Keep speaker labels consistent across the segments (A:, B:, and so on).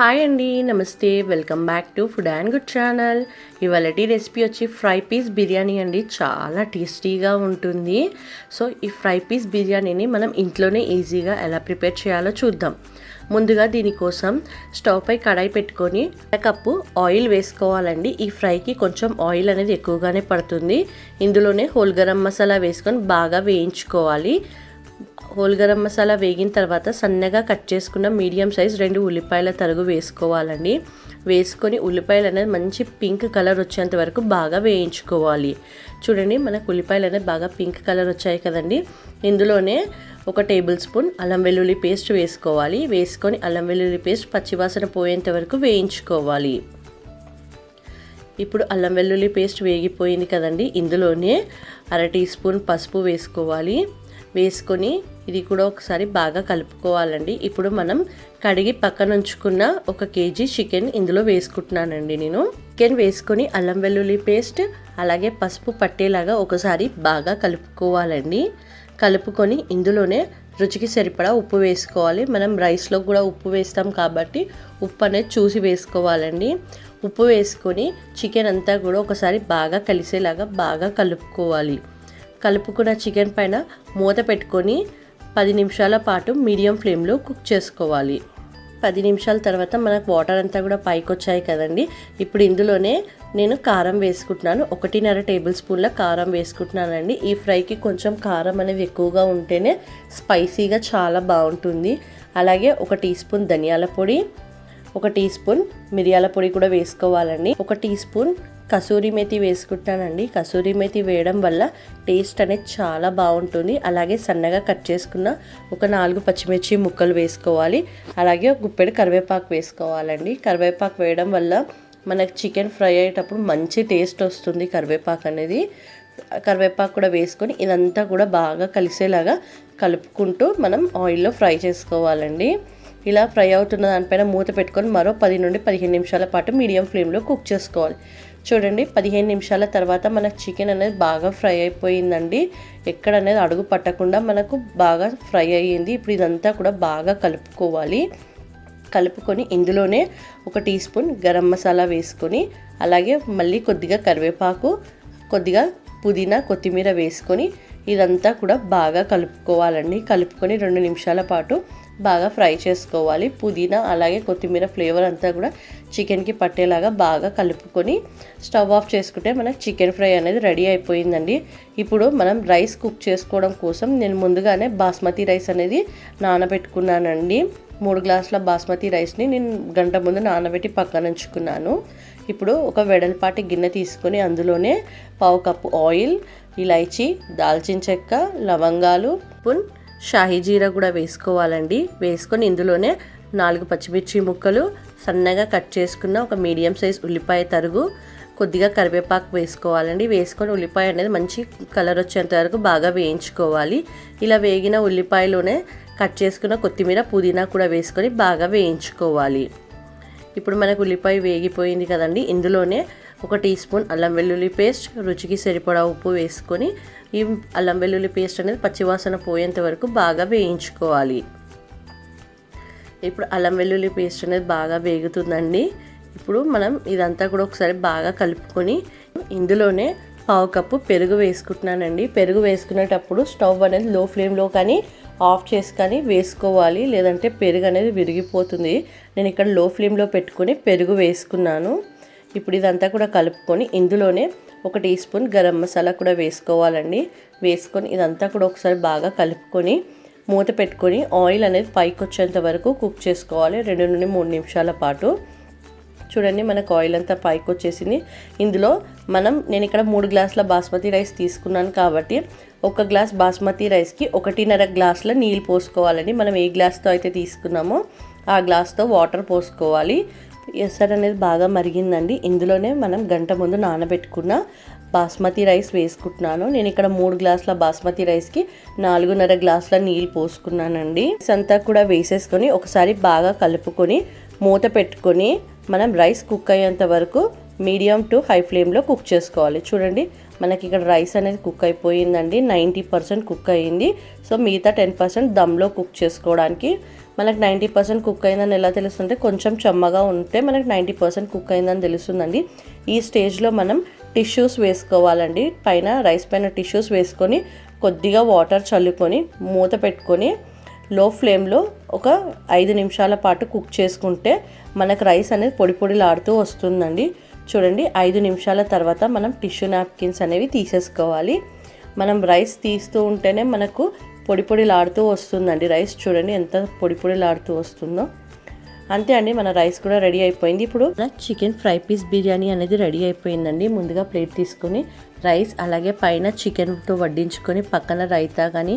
A: Hi అండి నమస్తే. Welcome back to food and good channel ఇవాళటి recipe వచ్చి ఫ్రై పీస్ బిర్యానీ అండి. చాలా టేస్టీగా ఉంటుంది. సో ఈ ఫ్రై పీస్ బిర్యానీని మనం ఇంట్లోనే ఈజీగా ఎలా ప్రిపేర్ చేయాలో చూద్దాం. ముందుగా దీనికోసం స్టవ్ పై కడాయి పెట్టుకొని కప్పు ఆయిల్ వేసుకోవాలండి. ఈ ఫ్రైకి కొంచెం ఆయిల్ అనేది ఎక్కువగానే పడుతుంది. ఇందులోనే హోల్ గరం మసాలా వేసుకొని బాగా వేయించుకోవాలి. హోల్ గరం మసాలా వేగిన తర్వాత సన్నగా కట్ చేసుకున్న మీడియం సైజ్ రెండు ఉల్లిపాయల తరుగు వేసుకోవాలండి. వేసుకొని ఉల్లిపాయలు అనేది మంచి పింక్ కలర్ వచ్చేంత వరకు బాగా వేయించుకోవాలి. చూడండి మనకు ఉల్లిపాయలు అనేది బాగా పింక్ కలర్ వచ్చాయి కదండి. ఇందులోనే ఒక టేబుల్ స్పూన్ అల్లం వెల్లుల్లి పేస్ట్ వేసుకోవాలి. వేసుకొని అల్లం వెల్లుల్లి పేస్ట్ పచ్చివాసన పోయేంత వరకు వేయించుకోవాలి. ఇప్పుడు అల్లం వెల్లుల్లి పేస్ట్ వేగిపోయింది కదండి. ఇందులోనే అర టీ స్పూన్ పసుపు వేసుకోవాలి. వేసుకొని ఇది కూడా ఒకసారి బాగా కలుపుకోవాలండి. ఇప్పుడు మనం కడిగి పక్కన ఉంచుకున్న ఒక కేజీ చికెన్ ఇందులో వేసుకుంటున్నానండి నేను. చికెన్ వేసుకొని అల్లం వెల్లుల్లి పేస్ట్ అలాగే పసుపు పట్టేలాగా ఒకసారి బాగా కలుపుకోవాలండి. కలుపుకొని ఇందులోనే రుచికి సరిపడా ఉప్పు వేసుకోవాలి. మనం రైస్లో కూడా ఉప్పు వేస్తాం కాబట్టి ఉప్పు అనేది చూసి వేసుకోవాలండి. ఉప్పు వేసుకొని చికెన్ అంతా కూడా ఒకసారి బాగా కలిసేలాగా బాగా కలుపుకోవాలి. కలుపుకున్న చికెన్ పైన మూత పెట్టుకొని పది నిమిషాల పాటు మీడియం ఫ్లేమ్లో కుక్ చేసుకోవాలి. పది నిమిషాల తర్వాత మనకు వాటర్ అంతా కూడా పైకి వచ్చాయి కదండి. ఇప్పుడు ఇందులోనే నేను కారం వేసుకుంటున్నాను. ఒకటిన్నర టేబుల్ స్పూన్ల కారం వేసుకుంటున్నానండి. ఈ ఫ్రైకి కొంచెం కారం అనేది ఎక్కువగా ఉంటేనే స్పైసీగా చాలా బాగుంటుంది. అలాగే ఒక టీ స్పూన్ ధనియాల పొడి ఒక టీ స్పూన్ మిరియాల పొడి కూడా వేసుకోవాలండి. ఒక టీ స్పూన్ కసూరి మేతి వేసుకుంటానండి. కసూరి మేతి వేయడం వల్ల టేస్ట్ అనేది చాలా బాగుంటుంది. అలాగే సన్నగా కట్ చేసుకున్న ఒక నాలుగు పచ్చిమిర్చి ముక్కలు వేసుకోవాలి. అలాగే ఒక గుప్పెడు కరివేపాకు వేసుకోవాలండి. కరివేపాకు వేయడం వల్ల మనకు చికెన్ ఫ్రై అయ్యేటప్పుడు మంచి టేస్ట్ వస్తుంది కరివేపాకు అనేది. కరివేపాకు కూడా వేసుకొని ఇదంతా కూడా బాగా కలిసేలాగా కలుపుకుంటూ మనం ఆయిల్లో ఫ్రై చేసుకోవాలండి. ఇలా ఫ్రై అవుతున్న దానిపైన మూత పెట్టుకొని మరో పది నుండి పదిహేను నిమిషాల పాటు మీడియం ఫ్లేమ్లో కుక్ చేసుకోవాలి. చూడండి పదిహేను నిమిషాల తర్వాత మనకు చికెన్ అనేది బాగా ఫ్రై అయిపోయిందండి. ఎక్కడ అనేది అడుగు పట్టకుండా మనకు బాగా ఫ్రై అయ్యింది. ఇప్పుడు ఇదంతా కూడా బాగా కలుపుకోవాలి. కలుపుకొని ఇందులోనే ఒక టీ స్పూన్ గరం మసాలా వేసుకొని అలాగే మళ్ళీ కొద్దిగా కరివేపాకు కొద్దిగా పుదీనా కొత్తిమీర వేసుకొని ఇదంతా కూడా బాగా కలుపుకోవాలండి. కలుపుకొని రెండు నిమిషాల పాటు బాగా ఫ్రై చేసుకోవాలి. పుదీనా అలాగే కొత్తిమీర ఫ్లేవర్ అంతా కూడా చికెన్కి పట్టేలాగా బాగా కలుపుకొని స్టవ్ ఆఫ్ చేసుకుంటే మనకు చికెన్ ఫ్రై అనేది రెడీ అయిపోయిందండి. ఇప్పుడు మనం రైస్ కుక్ చేసుకోవడం కోసం నేను ముందుగానే బాస్మతి రైస్ అనేది నానబెట్టుకున్నానండి. మూడు గ్లాసుల బాస్మతి రైస్ని నేను గంట ముందు నానబెట్టి పక్కన ఉంచుకున్నాను. ఇప్పుడు ఒక వెడల్పాటి గిన్నె తీసుకొని అందులోనే పావు కప్పు ఆయిల్ ఇలైచి దాల్చిన చెక్క లవంగాలు పున్ షాహీ జీరా కూడా వేసుకోవాలండి. వేసుకొని ఇందులోనే నాలుగు పచ్చిమిర్చి ముక్కలు సన్నగా కట్ చేసుకున్న ఒక మీడియం సైజ్ ఉల్లిపాయ తరుగు కొద్దిగా కరివేపాకు వేసుకోవాలండి. వేసుకొని ఉల్లిపాయ అనేది మంచి కలర్ వచ్చేంత వరకు బాగా వేయించుకోవాలి. ఇలా వేగిన ఉల్లిపాయలోనే కట్ చేసుకున్న కొత్తిమీర పుదీనా కూడా వేసుకొని బాగా వేయించుకోవాలి. ఇప్పుడు మనకు ఉల్లిపాయ వేగిపోయింది కదండి. ఇందులోనే ఒక టీ స్పూన్ అల్లం వెల్లుల్లి పేస్ట్ రుచికి సరిపడా ఉప్పు వేసుకొని ఈ అల్లం వెల్లుల్లి పేస్ట్ అనేది పచ్చివాసన పోయేంత వరకు బాగా వేయించుకోవాలి. ఇప్పుడు అల్లం వెల్లుల్లి పేస్ట్ అనేది బాగా వేగుతుందండి. ఇప్పుడు మనం ఇదంతా కూడా ఒకసారి బాగా కలుపుకొని ఇందులోనే పావు కప్పు పెరుగు వేసుకుంటున్నానండి. పెరుగు వేసుకునేటప్పుడు స్టవ్ అనేది లో ఫ్లేమ్లో కానీ ఆఫ్ చేసి కానీ వేసుకోవాలి. లేదంటే పెరుగు అనేది విరిగిపోతుంది. నేను ఇక్కడ లో ఫ్లేమ్లో పెట్టుకొని పెరుగు వేసుకున్నాను. ఇప్పుడు ఇదంతా కూడా కలుపుకొని ఇందులోనే ఒక టీ స్పూన్ గరం మసాలా కూడా వేసుకోవాలండి. వేసుకొని ఇదంతా కూడా ఒకసారి బాగా కలుపుకొని మూత పెట్టుకొని ఆయిల్ అనేది పైకి వచ్చేంత వరకు కుక్ చేసుకోవాలి. రెండు నుండి మూడు నిమిషాల పాటు. చూడండి మనకు ఆయిల్ అంతా పైకి వచ్చేసింది. ఇందులో మనం నేను ఇక్కడ మూడు గ్లాసుల బాస్మతి రైస్ తీసుకున్నాను కాబట్టి ఒక గ్లాస్ బాస్మతి రైస్కి ఒకటిన్నర గ్లాసుల నీళ్ళు పోసుకోవాలండి. మనం ఏ గ్లాస్తో అయితే తీసుకున్నామో ఆ గ్లాస్తో వాటర్ పోసుకోవాలి. ఎసర్ అనేది బాగా మరిగిందండి. ఇందులోనే మనం గంట ముందు నానబెట్టుకున్న బాస్మతి రైస్ వేసుకుంటున్నాను. నేను ఇక్కడ మూడు గ్లాసుల బాస్మతి రైస్కి నాలుగున్నర గ్లాసుల నీళ్ళు పోసుకున్నానండి. అంతా కూడా వేసేసుకొని ఒకసారి బాగా కలుపుకొని మూత పెట్టుకొని మనం రైస్ కుక్ అయ్యేంత వరకు మీడియం టు హై ఫ్లేమ్లో కుక్ చేసుకోవాలి. చూడండి మనకి ఇక్కడ రైస్ అనేది కుక్ అయిపోయిందండి. నైంటీ పర్సెంట్ కుక్ అయ్యింది. సో మిగతా టెన్ పర్సెంట్ దమ్లో కుక్ చేసుకోవడానికి. మనకు నైంటీ పర్సెంట్ కుక్ అయిందని ఎలా తెలుస్తుంటే కొంచెం చెమ్మగా ఉంటే మనకు నైంటీ పర్సెంట్ కుక్ అయిందని తెలుస్తుందండి. ఈ స్టేజ్లో మనం టిష్యూస్ వేసుకోవాలండి. పైన రైస్ పైన టిష్యూస్ వేసుకొని కొద్దిగా వాటర్ చల్లుకొని మూత పెట్టుకొని లో ఫ్లేమ్లో ఒక ఐదు నిమిషాల పాటు కుక్ చేసుకుంటే మనకు రైస్ అనేది పొడి పొడిలాడుతూ వస్తుందండి. చూడండి ఐదు నిమిషాల తర్వాత మనం టిష్యూ నాప్కిన్స్ అనేవి తీసేసుకోవాలి. మనం రైస్ తీస్తూ ఉంటేనే మనకు పొడి పొడిలాడుతూ వస్తుందండి. రైస్ చూడండి ఎంత పొడి పొడిలాడుతూ వస్తుందో. అంతే అండి మన రైస్ కూడా రెడీ అయిపోయింది. ఇప్పుడు చికెన్ ఫ్రై పీస్ బిర్యానీ అనేది రెడీ అయిపోయిందండి. ముందుగా ప్లేట్ తీసుకొని రైస్ అలాగే పైన చికెన్తో వడ్డించుకొని పక్కన రైతా కానీ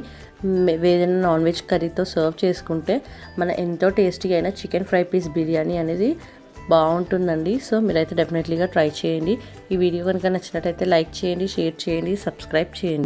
A: ఏదైనా నాన్ వెజ్ కర్రీతో సర్వ్ చేసుకుంటే మన ఎంతో టేస్టీగా అయిన చికెన్ ఫ్రై పీస్ బిర్యానీ అనేది బాగుంటుందండి. సో మీరైతే డెఫినెట్లీగా ట్రై చేయండి. ఈ వీడియో కనుక నచ్చినట్టయితే లైక్ చేయండి షేర్ చేయండి సబ్స్క్రైబ్ చేయండి.